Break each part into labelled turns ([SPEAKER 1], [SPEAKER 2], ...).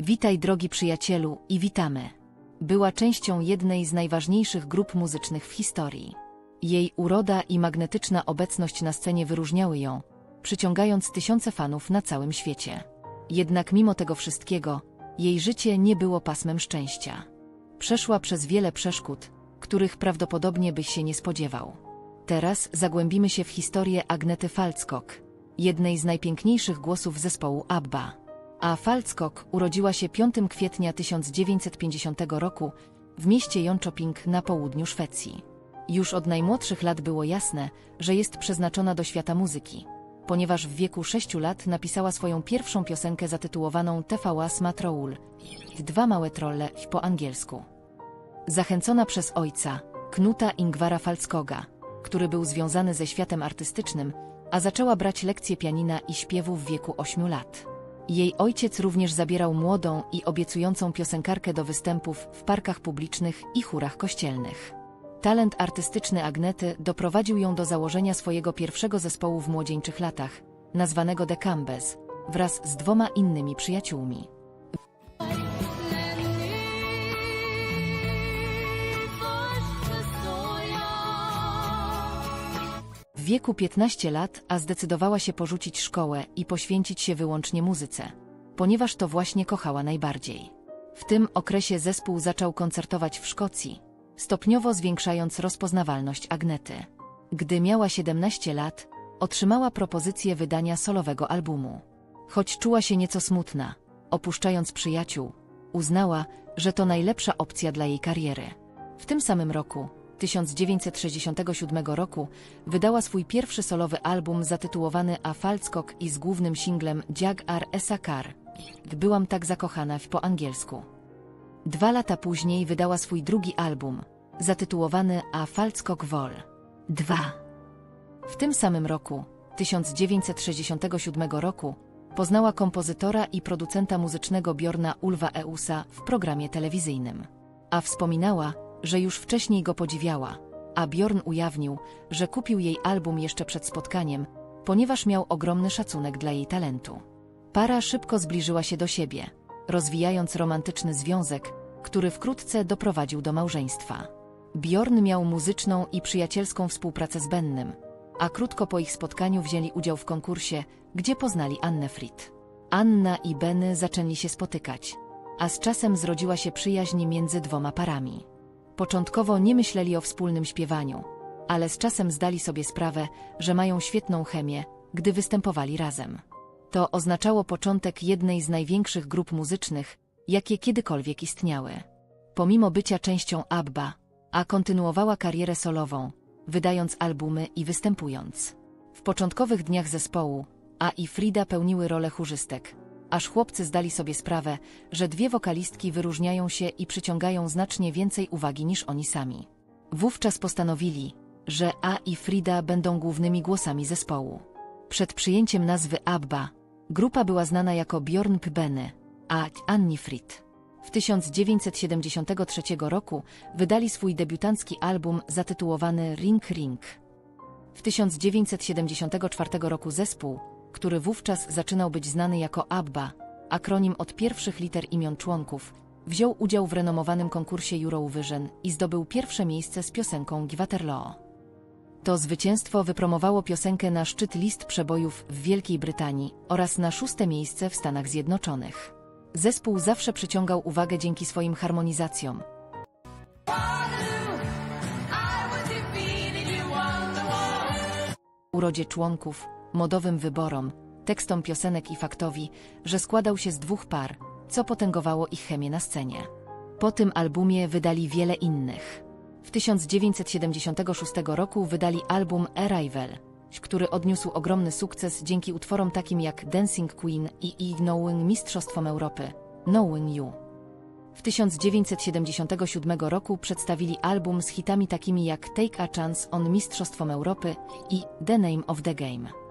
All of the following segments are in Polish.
[SPEAKER 1] Witaj drogi przyjacielu i witamy. Była częścią jednej z najważniejszych grup muzycznych w historii. Jej uroda i magnetyczna obecność na scenie wyróżniały ją, przyciągając tysiące fanów na całym świecie. Jednak mimo tego wszystkiego, jej życie nie było pasmem szczęścia. Przeszła przez wiele przeszkód, których prawdopodobnie byś się nie spodziewał. Teraz zagłębimy się w historię Agnety Falckok, jednej z najpiękniejszych głosów zespołu ABBA. A Falckok urodziła się 5 kwietnia 1950 roku w mieście Jönköping na południu Szwecji. Już od najmłodszych lat było jasne, że jest przeznaczona do świata muzyki, ponieważ w wieku 6 lat napisała swoją pierwszą piosenkę zatytułowaną TVA Smatroul, dwa małe trolle po angielsku. Zachęcona przez ojca, Knuta Ingwara Falckoga, który był związany ze światem artystycznym, a zaczęła brać lekcje pianina i śpiewu w wieku 8 lat. Jej ojciec również zabierał młodą i obiecującą piosenkarkę do występów w parkach publicznych i chórach kościelnych. Talent artystyczny Agnety doprowadził ją do założenia swojego pierwszego zespołu w młodzieńczych latach, nazwanego The Cambes, wraz z dwoma innymi przyjaciółmi. Wieku 15 lat a zdecydowała się porzucić szkołę i poświęcić się wyłącznie muzyce, ponieważ to właśnie kochała najbardziej. W tym okresie zespół zaczął koncertować w Szkocji, stopniowo zwiększając rozpoznawalność Agnety. Gdy miała 17 lat, otrzymała propozycję wydania solowego albumu. Choć czuła się nieco smutna, opuszczając przyjaciół, uznała, że to najlepsza opcja dla jej kariery. W tym samym roku, 1967 roku, wydała swój pierwszy solowy album zatytułowany A Falskok i z głównym singlem Jag Ar Esakar. Byłam tak zakochana w po angielsku. Dwa lata później wydała swój drugi album, zatytułowany A Falskok Vol. 2. W tym samym roku, 1967 roku, poznała kompozytora i producenta muzycznego Bjorna Ulva Eusa w programie telewizyjnym. A wspominała, że już wcześniej go podziwiała, a Bjorn ujawnił, że kupił jej album jeszcze przed spotkaniem, ponieważ miał ogromny szacunek dla jej talentu. Para szybko zbliżyła się do siebie, rozwijając romantyczny związek, który wkrótce doprowadził do małżeństwa. Bjorn miał muzyczną i przyjacielską współpracę z Bennym, a krótko po ich spotkaniu wzięli udział w konkursie, gdzie poznali Annę Fried. Anna i Benny zaczęli się spotykać, a z czasem zrodziła się przyjaźń między dwoma parami. Początkowo nie myśleli o wspólnym śpiewaniu, ale z czasem zdali sobie sprawę, że mają świetną chemię, gdy występowali razem. To oznaczało początek jednej z największych grup muzycznych, jakie kiedykolwiek istniały. Pomimo bycia częścią ABBA, a kontynuowała karierę solową, wydając albumy i występując. W początkowych dniach zespołu, A i Frida pełniły rolę chórzystek, aż chłopcy zdali sobie sprawę, że dwie wokalistki wyróżniają się i przyciągają znacznie więcej uwagi niż oni sami. Wówczas postanowili, że A i Frida będą głównymi głosami zespołu. Przed przyjęciem nazwy ABBA, grupa była znana jako Bjorn Pbeny, a Anni Fried. W 1973 roku wydali swój debiutancki album zatytułowany Ring Ring. W 1974 roku zespół, który wówczas zaczynał być znany jako ABBA, akronim od pierwszych liter imion członków, wziął udział w renomowanym konkursie Eurovision i zdobył pierwsze miejsce z piosenką Gwaterloo. To zwycięstwo wypromowało piosenkę na szczyt list przebojów w Wielkiej Brytanii oraz na szóste miejsce w Stanach Zjednoczonych. Zespół zawsze przyciągał uwagę dzięki swoim harmonizacjom, urodzie członków, modowym wyborom, tekstom piosenek i faktowi, że składał się z dwóch par, co potęgowało ich chemię na scenie. Po tym albumie wydali wiele innych. W 1976 roku wydali album Arrival, który odniósł ogromny sukces dzięki utworom takim jak Dancing Queen i Knowing Mistrzostwom Europy, Knowing You. W 1977 roku przedstawili album z hitami takimi jak Take a Chance on Mistrzostwom Europy i The Name of the Game.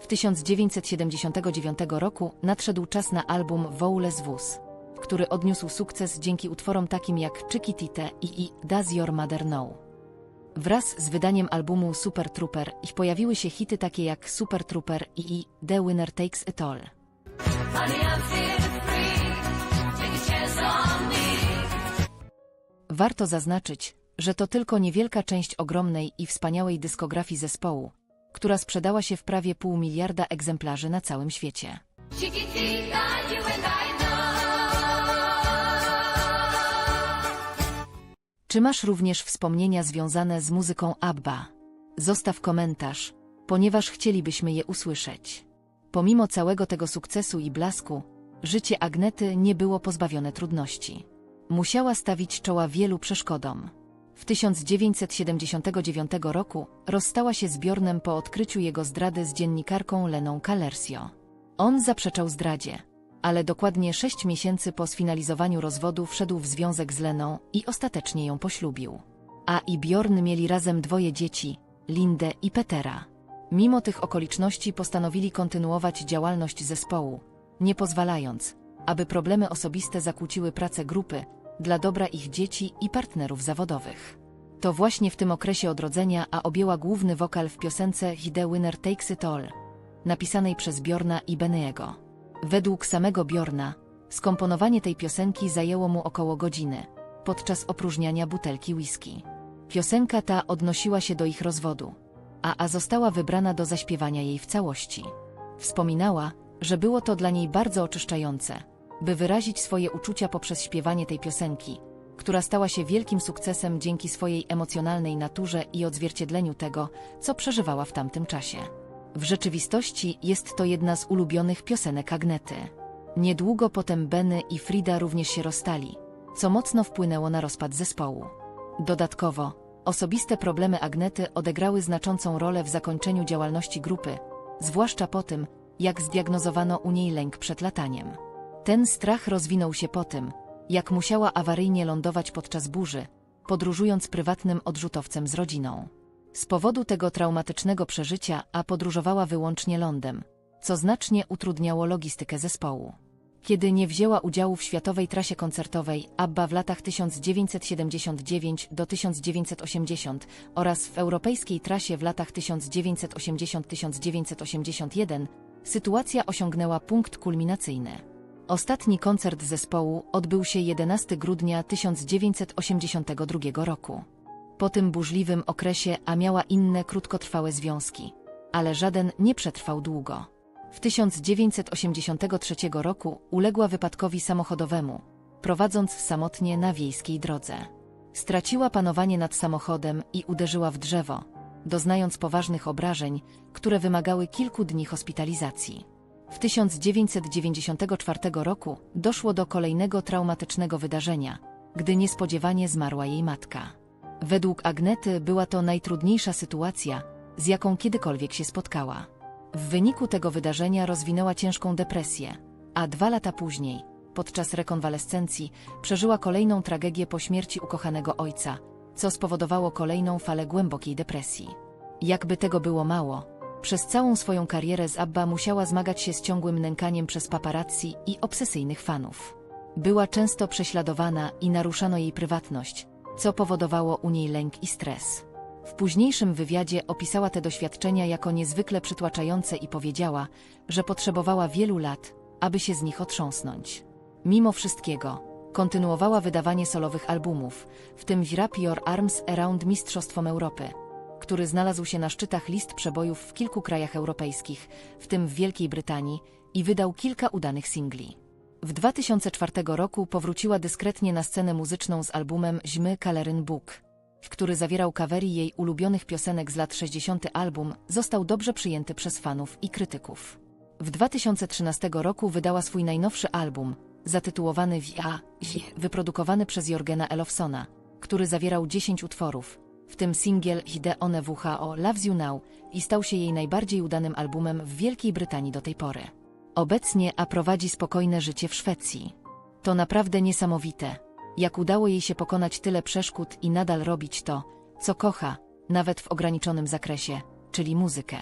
[SPEAKER 1] W 1979 roku nadszedł czas na album Vowles Vus, który odniósł sukces dzięki utworom takim jak Chiquitite i I Does Your Mother Know. Wraz z wydaniem albumu Super Trooper ich pojawiły się hity takie jak Super Trooper i The Winner Takes It All. Warto zaznaczyć, że to tylko niewielka część ogromnej i wspaniałej dyskografii zespołu, która sprzedała się w prawie pół miliarda egzemplarzy na całym świecie. Czy masz również wspomnienia związane z muzyką ABBA? Zostaw komentarz, ponieważ chcielibyśmy je usłyszeć. Pomimo całego tego sukcesu i blasku, życie Agnety nie było pozbawione trudności. Musiała stawić czoła wielu przeszkodom. W 1979 roku rozstała się z Bjornem po odkryciu jego zdrady z dziennikarką Leną Kalersio. On zaprzeczał zdradzie, ale dokładnie sześć miesięcy po sfinalizowaniu rozwodu wszedł w związek z Leną i ostatecznie ją poślubił. A i Bjorn mieli razem dwoje dzieci, Lindę i Petera. Mimo tych okoliczności postanowili kontynuować działalność zespołu, nie pozwalając, aby problemy osobiste zakłóciły pracę grupy dla dobra ich dzieci i partnerów zawodowych. To właśnie w tym okresie odrodzenia A objęła główny wokal w piosence He The Winner Takes It All, napisanej przez Bjorna i Benny'ego. Według samego Bjorna, skomponowanie tej piosenki zajęło mu około godziny, podczas opróżniania butelki whisky. Piosenka ta odnosiła się do ich rozwodu, a A została wybrana do zaśpiewania jej w całości. Wspominała, że było to dla niej bardzo oczyszczające, by wyrazić swoje uczucia poprzez śpiewanie tej piosenki, która stała się wielkim sukcesem dzięki swojej emocjonalnej naturze i odzwierciedleniu tego, co przeżywała w tamtym czasie. W rzeczywistości jest to jedna z ulubionych piosenek Agnety. Niedługo potem Benny i Frida również się rozstali, co mocno wpłynęło na rozpad zespołu. Dodatkowo, osobiste problemy Agnety odegrały znaczącą rolę w zakończeniu działalności grupy, zwłaszcza po tym, jak zdiagnozowano u niej lęk przed lataniem. Ten strach rozwinął się po tym, jak musiała awaryjnie lądować podczas burzy, podróżując prywatnym odrzutowcem z rodziną. Z powodu tego traumatycznego przeżycia A podróżowała wyłącznie lądem, co znacznie utrudniało logistykę zespołu. Kiedy nie wzięła udziału w światowej trasie koncertowej ABBA w latach 1979 do 1980 oraz w europejskiej trasie w latach 1980-1981, sytuacja osiągnęła punkt kulminacyjny. Ostatni koncert zespołu odbył się 11 grudnia 1982 roku. Po tym burzliwym okresie A miała inne krótkotrwałe związki, ale żaden nie przetrwał długo. W 1983 roku uległa wypadkowi samochodowemu, prowadząc samotnie na wiejskiej drodze. Straciła panowanie nad samochodem i uderzyła w drzewo, doznając poważnych obrażeń, które wymagały kilku dni hospitalizacji. W 1994 roku doszło do kolejnego traumatycznego wydarzenia, gdy niespodziewanie zmarła jej matka. Według Agnety była to najtrudniejsza sytuacja, z jaką kiedykolwiek się spotkała. W wyniku tego wydarzenia rozwinęła ciężką depresję, a dwa lata później, podczas rekonwalescencji, przeżyła kolejną tragedię po śmierci ukochanego ojca, co spowodowało kolejną falę głębokiej depresji. Jakby tego było mało, przez całą swoją karierę z ABBA musiała zmagać się z ciągłym nękaniem przez paparazzi i obsesyjnych fanów. Była często prześladowana i naruszano jej prywatność, co powodowało u niej lęk i stres. W późniejszym wywiadzie opisała te doświadczenia jako niezwykle przytłaczające i powiedziała, że potrzebowała wielu lat, aby się z nich otrząsnąć. Mimo wszystkiego, kontynuowała wydawanie solowych albumów, w tym Wrap Your Arms Around Mistrzostwom Europy, który znalazł się na szczytach list przebojów w kilku krajach europejskich, w tym w Wielkiej Brytanii, i wydał kilka udanych singli. W 2004 roku powróciła dyskretnie na scenę muzyczną z albumem Zimy Kalerin Book, który zawierał kawery jej ulubionych piosenek z lat 60. album, został dobrze przyjęty przez fanów i krytyków. W 2013 roku wydała swój najnowszy album, zatytułowany Via, wyprodukowany przez Jorgena Elofsona, który zawierał 10 utworów, w tym singiel Hide One WHO Loves You Now i stał się jej najbardziej udanym albumem w Wielkiej Brytanii do tej pory. Obecnie A prowadzi spokojne życie w Szwecji. To naprawdę niesamowite, jak udało jej się pokonać tyle przeszkód i nadal robić to, co kocha, nawet w ograniczonym zakresie, czyli muzykę.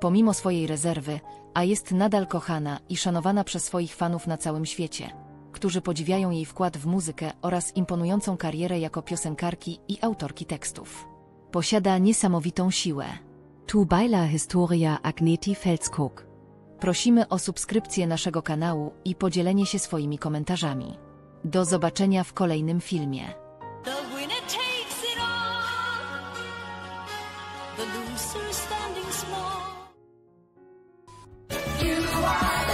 [SPEAKER 1] Pomimo swojej rezerwy, A jest nadal kochana i szanowana przez swoich fanów na całym świecie, którzy podziwiają jej wkład w muzykę oraz imponującą karierę jako piosenkarki i autorki tekstów. Posiada niesamowitą siłę.
[SPEAKER 2] Tu baila historia Agneti Felskog.
[SPEAKER 1] Prosimy o subskrypcję naszego kanału i podzielenie się swoimi komentarzami. Do zobaczenia w kolejnym filmie.
[SPEAKER 3] the loser standing small. You are.